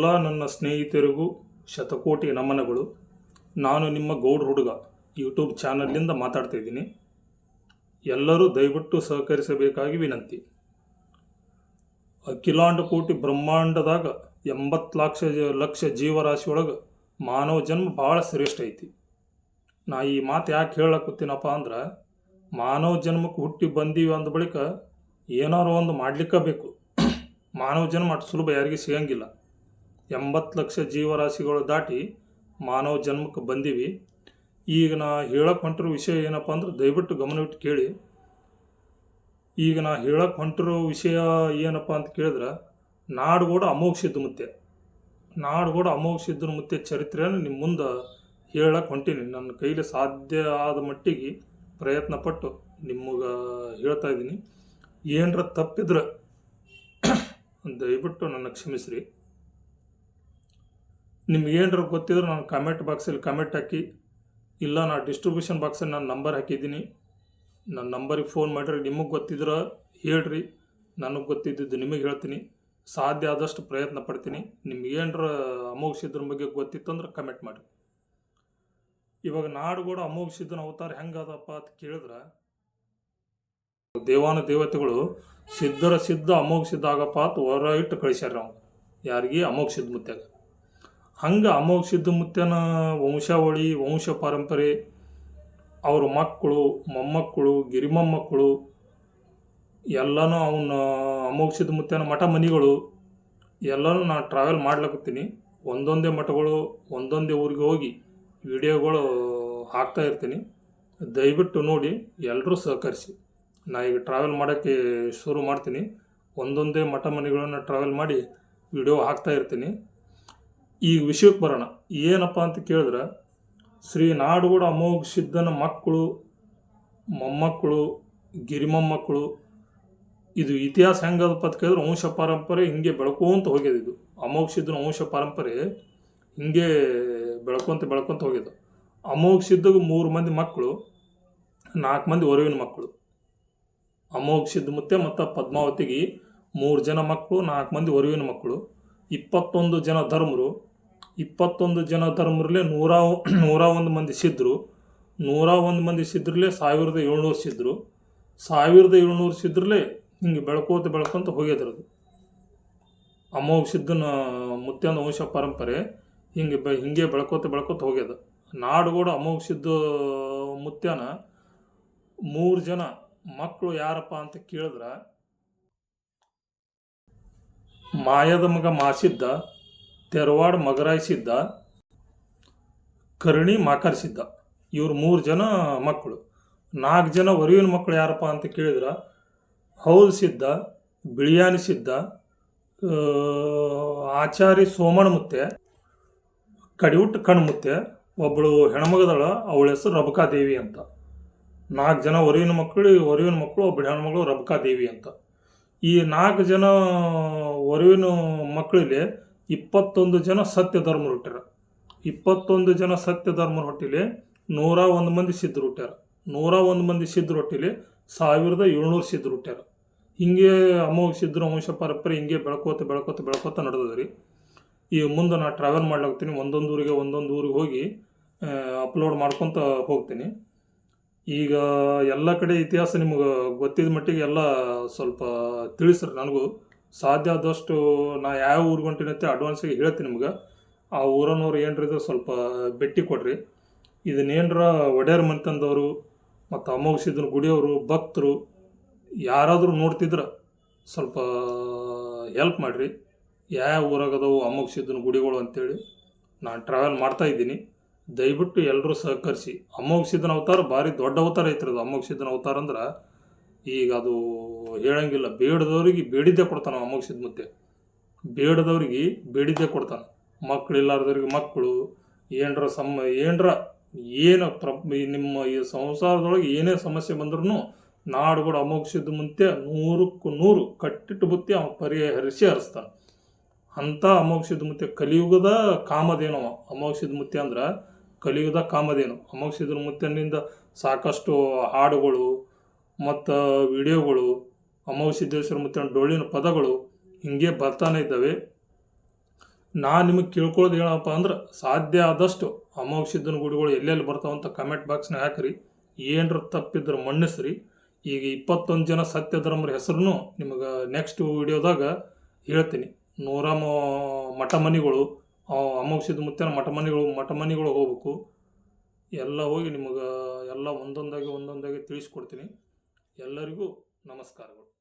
ಎಲ್ಲ ನನ್ನ ಸ್ನೇಹಿತರಿಗೂ ಶತಕೋಟಿ ನಮನಗಳು. ನಾನು ನಿಮ್ಮ ಗೌಡ್ ಹುಡುಗ. ಯೂಟ್ಯೂಬ್ ಚಾನಲ್ನಿಂದ ಮಾತಾಡ್ತಾ ಇದ್ದೀನಿ. ಎಲ್ಲರೂ ದಯವಿಟ್ಟು ಸಹಕರಿಸಬೇಕಾಗಿ ವಿನಂತಿ. ಅಖಿಲಾಂಡ ಕೋಟಿ ಬ್ರಹ್ಮಾಂಡದಾಗ ಎಂಬತ್ತು ಲಕ್ಷ ಲಕ್ಷ ಜೀವರಾಶಿಯೊಳಗೆ ಮಾನವ ಜನ್ಮ ಭಾಳ ಶ್ರೇಷ್ಠ ಐತಿ. ನಾ ಈ ಮಾತು ಯಾಕೆ ಹೇಳಕತ್ತೀನಪ್ಪ ಅಂದ್ರೆ, ಮಾನವ ಜನ್ಮಕ್ಕೆ ಹುಟ್ಟಿ ಬಂದೀವಿ ಅಂದ ಬಳಿಕ ಏನಾರು ಒಂದು ಮಾಡ್ಲಿಕ್ಕೆ ಬೇಕು ಮಾನವ ಜನ್ಮ ಅಷ್ಟು ಸುಲಭ ಯಾರಿಗೂ ಸಿಗಂಗಿಲ್ಲ. ಎಂಬತ್ತು ಲಕ್ಷ ಜೀವರಾಶಿಗಳು ದಾಟಿ ಮಾನವ ಜನ್ಮಕ್ಕೆ ಬಂದೀವಿ. ಈಗ ನಾ ಹೇಳಕ್ಕೆ ಹೊಂಟಿರೋ ವಿಷಯ ಏನಪ್ಪ ಅಂದ್ರೆ ದಯವಿಟ್ಟು ಗಮನವಿಟ್ಟು ಕೇಳಿ. ಈಗ ನಾ ಹೇಳಕ್ಕೆ ಹೊಂಟಿರೋ ವಿಷಯ ಏನಪ್ಪ ಅಂತ ಕೇಳಿದ್ರೆ, ನಾಡುಗೋಡ ಅಮೋಘ ಸಿದ್ಧಮುತ್ತೆ ನಾಡುಗೋಡ ಅಮೋಘ ಸಿದ್ಧನ ಮುತ್ತೆ ಚರಿತ್ರೆಯನ್ನು ನಿಮ್ಮ ಮುಂದೆ ಹೇಳಕ್ಕೆ ಹೊಂಟೀನಿ. ನನ್ನ ಕೈಲಿ ಸಾಧ್ಯ ಆದ ಮಟ್ಟಿಗೆ ಪ್ರಯತ್ನ ಪಟ್ಟು ನಿಮಗೆ ಹೇಳ್ತಾ ಇದ್ದೀನಿ. ಏನರ ತಪ್ಪಿದ್ರೆ ದಯವಿಟ್ಟು ನನ್ನ ಕ್ಷಮಿಸ್ರಿ. ನಿಮ್ಗೆ ಏನರ ಗೊತ್ತಿದ್ರೆ ನಾನು ಕಮೆಂಟ್ ಬಾಕ್ಸಲ್ಲಿ ಕಮೆಂಟ್ ಹಾಕಿ, ಇಲ್ಲ ನಾನು ಡಿಸ್ಟ್ರಿಬ್ಯೂಷನ್ ಬಾಕ್ಸಲ್ಲಿ ನಾನು ನಂಬರ್ ಹಾಕಿದ್ದೀನಿ. ನನ್ನ ನಂಬರಿಗೆ ಫೋನ್ ಮಾಡಿರಿ ನಿಮಗೆ ಗೊತ್ತಿದ್ರೆ ಹೇಳ್ರಿ. ನನಗೆ ಗೊತ್ತಿದ್ದಿದ್ದು ನಿಮಗೆ ಹೇಳ್ತೀನಿ. ಸಾಧ್ಯ ಆದಷ್ಟು ಪ್ರಯತ್ನ ಪಡ್ತೀನಿ. ನಿಮ್ಗೆ ಏನರ ಅಮೋಘ ಬಗ್ಗೆ ಗೊತ್ತಿತ್ತಂದ್ರೆ ಕಮೆಂಟ್ ಮಾಡಿ ಇವಾಗ ನಾಡುಗೋಡ ಅಮೋಘ ಸಿದ್ಧನ ಅವತಾರ ಹೆಂಗದಪ್ಪ ಅಂತ ಕೇಳಿದ್ರೆ, ದೇವಾನು ದೇವತೆಗಳು ಸಿದ್ಧರ ಸಿದ್ಧ ಅಮೋಘ ಆಗಪ್ಪ ಅಂತ ಹೊರ ಇಟ್ಟು ಕಳಿಸ್ಯಾರ ನಾವು ಯಾರಿಗೆ? ಅಮೋಘ ಸಿದ್ಧ ಮುತ್ಯಾಗ. ಹಂಗೆ ಅಮೋಘ ಸಿದ್ಧಮುತ್ಯನ ವಂಶಾವಳಿ, ವಂಶ ಪರಂಪರೆ, ಅವ್ರ ಮಕ್ಕಳು, ಮೊಮ್ಮಕ್ಕಳು, ಗಿರಿಮೊಮ್ಮಕ್ಕಳು, ಎಲ್ಲನೂ ಅವನ್ನ ಅಮೋಘ ಸಿದ್ಧಮುತ್ಯನ ಮಠ ಮನಿಗಳು, ಎಲ್ಲನೂ ನಾನು ಟ್ರಾವೆಲ್ ಮಾಡ್ಲಕತ್ತೀನಿ. ಒಂದೊಂದೇ ಮಠಗಳು, ಒಂದೊಂದೇ ಊರಿಗೆ ಹೋಗಿ ವಿಡಿಯೋಗಳು ಹಾಕ್ತಾ ಇರ್ತೀನಿ. ದಯವಿಟ್ಟು ನೋಡಿ ಎಲ್ಲರೂ ಸಹಕರಿಸಿ. ನಾ ಈಗ ಟ್ರಾವೆಲ್ ಮಾಡೋಕ್ಕೆ ಶುರು ಮಾಡ್ತೀನಿ. ಒಂದೊಂದೇ ಮಠ ಮನೆಗಳನ್ನು ಟ್ರಾವೆಲ್ ಮಾಡಿ ವಿಡಿಯೋ ಹಾಕ್ತಾ ಇರ್ತೀನಿ. ಈ ವಿಷಯಕ್ಕೆ ಬರೋಣ. ಏನಪ್ಪ ಅಂತ ಕೇಳಿದ್ರೆ, ಶ್ರೀ ನಾಡುಗೂಡ ಅಮೋಘ ಸಿದ್ಧನ ಮಕ್ಕಳು, ಮೊಮ್ಮಕ್ಕಳು, ಗಿರಿಮೊಮ್ಮಕ್ಕಳು, ಇದು ಇತಿಹಾಸ ಹೆಂಗದಪ್ಪ ಅಂತ ಕೇಳಿದ್ರೆ ವಂಶ ಪರಂಪರೆ ಹಿಂಗೆ ಬೆಳ್ಕೊಂತ ಹೋಗ್ಯದ ಇದು. ಅಮೋಘ ಸಿದ್ಧನ ವಂಶ ಪರಂಪರೆ ಹಿಂಗೆ ಬೆಳ್ಕೊಂತ ಬೆಳ್ಕೊಂತ ಹೋಗ್ಯದ. ಅಮೋಘ ಸಿದ್ಧಗೂ ಮೂರು ಮಂದಿ ಮಕ್ಕಳು, ನಾಲ್ಕು ಮಂದಿ ಹೊರವಿನ ಮಕ್ಕಳು. ಅಮೋಘ ಸಿದ್ಧ ಮುತ್ತೆ ಮತ್ತು ಪದ್ಮಾವತಿಗೆ ಮೂರು ಜನ ಮಕ್ಕಳು, ನಾಲ್ಕು ಮಂದಿ ಹೊರವಿನ ಮಕ್ಕಳು. ಇಪ್ಪತ್ತೊಂದು ಜನ ಧರ್ಮರು. ಇಪ್ಪತ್ತೊಂದು ಜನ ಧರ್ಮರಲ್ಲೇ ನೂರ ನೂರ ಒಂದು ಮಂದಿ ಸಿದ್ಧರು ನೂರ ಒಂದು ಮಂದಿ ಸಿದ್ರಲ್ಲೇ ಸಾವಿರದ ಏಳ್ನೂರು ಸಿದ್ದರು ಸಾವಿರದ ಏಳ್ನೂರು ಸಿದ್ರಲ್ಲೇ ಹಿಂಗೆ ಬೆಳ್ಕೋತ ಬೆಳ್ಕೊಂತ ಹೋಗ್ಯದ್ರದು. ಅಮೋಘ ಸಿದ್ಧನ ಮುತ್ಯನ ವಂಶ ಪರಂಪರೆ ಹಿಂಗೆ ಬೆ ಹಿಂಗೆ ಬೆಳ್ಕೋತ ಬೆಳ್ಕೋತ ಹೋಗ್ಯದ. ನಾಡುಗೋಡು ಅಮೋಘ ಸಿದ್ಧ ಮುತ್ಯನ ಮೂರು ಜನ ಮಕ್ಕಳು ಯಾರಪ್ಪ ಅಂತ ಕೇಳಿದ್ರೆ. ಮಾಯದ ಮಗ ಮಾಸಿದ್ದ. ತೆರವಾಡ ಮಗರಾಯಿಸಿದ್ದ, ಕರ್ಣಿ ಮಾಕರ್ಸಿದ್ದ. ಇವ್ರು ಮೂರು ಜನ ಮಕ್ಕಳು ನಾಲ್ಕು ಜನ ಒರಿವಿನ ಮಕ್ಕಳು ಯಾರಪ್ಪ ಅಂತ ಕೇಳಿದ್ರೆ ಬಿಳಿಯಾನಿ ಸಿದ್ಧ ಆಚಾರಿ ಸೋಮಣ ಮುತ್ತೆ ಕಡಿವುಟ್ಟು ಕಣ್ಮುತ್ತೆ ಒಬ್ಬಳು ಹೆಣ್ಮಗದಳ, ಅವಳ ಹೆಸರು ರಬಕಾದೇವಿ ಅಂತ. ನಾಲ್ಕು ಜನ ವರಿವಿನ ಮಕ್ಕಳು ಒರಿವಿನ ಮಕ್ಕಳು ಒಬ್ಬಳು ಹೆಣ್ಮಗಳು ರಬಕಾದೇವಿ ಅಂತ. ಈ ನಾಲ್ಕು ಜನ ಒರಿವಿನ ಮಕ್ಕಳಿಗೆ ಇಪ್ಪತ್ತೊಂದು ಜನ ಸತ್ಯ ಧರ್ಮರು ಹುಟ್ಟ್ಯಾರ ಇಪ್ಪತ್ತೊಂದು ಜನ ಸತ್ಯ ಧರ್ಮರು ಹೊಟ್ಟಿಲಿ ನೂರ ಒಂದು ಮಂದಿ ಸಿದ್ಧರು ಹುಟ್ಟ್ಯಾರ ನೂರ ಒಂದು ಮಂದಿ ಸಿದ್ಧರು ಹೊಟ್ಟಿಲಿ ಸಾವಿರದ ಏಳ್ನೂರು ಸಿದ್ಧರು ಹುಟ್ಟ್ಯಾರ ಹಿಂಗೆ ಅಮೋಘ ಸಿದ್ಧರು, ವಂಶ ಪರಂಪರೆ ಹಿಂಗೆ ಬೆಳ್ಕೋತ ಬೆಳ್ಕೋತ ಬೆಳ್ಕೋತ ನಡೆದದ ರೀ. ಈ ಮುಂದೆ ನಾನು ಟ್ರಾವೆಲ್ ಮಾಡ್ಲಾಗ್ತೀನಿ. ಒಂದೊಂದು ಊರಿಗೆ ಒಂದೊಂದು ಊರಿಗೆ ಹೋಗಿ ಅಪ್ಲೋಡ್ ಮಾಡ್ಕೊತ ಹೋಗ್ತೀನಿ. ಈಗ ಎಲ್ಲ ಕಡೆ ಇತಿಹಾಸ ನಿಮಗೆ ಗೊತ್ತಿದ್ದ ಮಟ್ಟಿಗೆ ಎಲ್ಲ ಸ್ವಲ್ಪ ತಿಳಿಸ್ರಿ ನನಗೂ. ಸಾಧ್ಯ ಆದಷ್ಟು ನಾ ಯಾವ ಊರಿಗೆ ಹೊಂಟಿನಂತೆ ಅಡ್ವಾನ್ಸಿಗೆ ಹೇಳ್ತೀನಿ ನಿಮ್ಗೆ. ಆ ಊರನ್ನವ್ರು ಏನ್ರಿದ್ರೆ ಸ್ವಲ್ಪ ಭೇಟಿ ಕೊಡ್ರಿ. ಇದನ್ನೇನರ ಒಡೆಯರ್ ಮಂತಂದವರು ಮತ್ತು ಅಮೋಗಿಸಿದ್ರ ಗುಡಿಯವರು, ಭಕ್ತರು ಯಾರಾದರೂ ನೋಡ್ತಿದ್ರೆ ಸ್ವಲ್ಪ ಹೆಲ್ಪ್ ಮಾಡಿರಿ. ಯಾವ ಊರಾಗದವು ಅಮೋಘ ಸಿದ್ಧನ ಗುಡಿಗಳು ಅಂತೇಳಿ ನಾನು ಟ್ರಾವೆಲ್ ಮಾಡ್ತಾ ಇದ್ದೀನಿ. ದಯವಿಟ್ಟು ಎಲ್ಲರೂ ಸಹಕರಿಸಿ. ಅಮೋಘ ಸಿದ್ಧನ ಅವತಾರ ಭಾರಿ ದೊಡ್ಡ ಅವತಾರ ಐತ್ರಿ ಅದು. ಅವತಾರ ಅಂದ್ರೆ ಈಗ ಅದು ಹೇಳಂಗಿಲ್ಲ. ಬೇಡದವ್ರಿಗೆ ಬೇಡಿದ್ದೆ ಕೊಡ್ತಾನೆ ಅಮೋಘ ಮುದ್ದೆ ಬೇಡದವ್ರಿಗೆ ಬೇಡಿದ್ದೆ ಕೊಡ್ತಾನೆ. ಮಕ್ಕಳು ಇಲ್ಲಾರ್ದವ್ರಿಗೆ ಮಕ್ಕಳು ಏನರ ಸಮ, ಏನರ ಏನು ಪ್ರ ನಿಮ್ಮ ಈ ಸಂಸಾರದೊಳಗೆ ಏನೇ ಸಮಸ್ಯೆ ಬಂದ್ರೂ ನಾಡುಗಳು ಅಮೋಕ್ಷಿದ ಮುಂತೆ ನೂರಕ್ಕೂ ನೂರು ಕಟ್ಟಿಟ್ಟು ಬುತ್ತಿ ಅವ ಪರಿಹರಿಸಿ ಹರಿಸ್ತಾನೆ. ಅಂಥ ಅಮೋಘ ಮುಂತೆ ಕಲಿಯುಗದ ಕಾಮಧೇನು ಅಮೋಘ ಮುತ್ತೆ ಅಂದ್ರೆ ಕಲಿಯುಗದ ಕಾಮಧೇನು. ಅಮೋಘ ಸಿದ್ಧ ಮುತ್ಯನಿಂದ ಸಾಕಷ್ಟು ಹಾಡುಗಳು ಮತ್ತು ವಿಡಿಯೋಗಳು ಅಮೋಘ ಸಿದ್ದೇಶ್ವರ ಮತ್ತು ಡೊಳ್ಳಿನ ಪದಗಳು ಹಿಂಗೆ ಬರ್ತಾನೆ ಇದ್ದಾವೆ. ನಾನು ನಿಮಗೆ ಕೇಳ್ಕೊಳ್ಳೋದು ಹೇಳಪ್ಪ ಅಂದ್ರೆ ಸಾಧ್ಯ ಆದಷ್ಟು ಅಮೋಘ ಸಿದ್ಧನ ಗುಡಿಗಳು ಎಲ್ಲೆಲ್ಲಿ ಬರ್ತಾವಂತ ಕಮೆಂಟ್ ಬಾಕ್ಸ್ನ ಹಾಕ್ರಿ. ಏನರ ತಪ್ಪಿದ್ರೆ ಮಣ್ಣಿಸ್ರಿ ಈಗ ಇಪ್ಪತ್ತೊಂದು ಜನ ಸತ್ಯಧರ್ಮರ ಹೆಸರು ನಿಮಗೆ ನೆಕ್ಸ್ಟ್ ವಿಡಿಯೋದಾಗ ಹೇಳ್ತೀನಿ. ನೂರ ಮಠಮನಿಗಳು ಮಠ ಮನಿಗಳು ಮಠಮನಿಗಳು ಮಠಮನಿಗಳು ಮುತ್ತನ ಮಠ ಮನಿಗಳು ಮಠ ಮನಿಗಳು ಹೋಗ್ಬೇಕು. ಎಲ್ಲ ಹೋಗಿ ನಿಮಗೆ ಎಲ್ಲ ಒಂದೊಂದಾಗಿ ಒಂದೊಂದಾಗಿ ತಿಳಿಸ್ಕೊಡ್ತೀನಿ. ಎಲ್ಲರಿಗೂ ನಮಸ್ಕಾರಗಳು.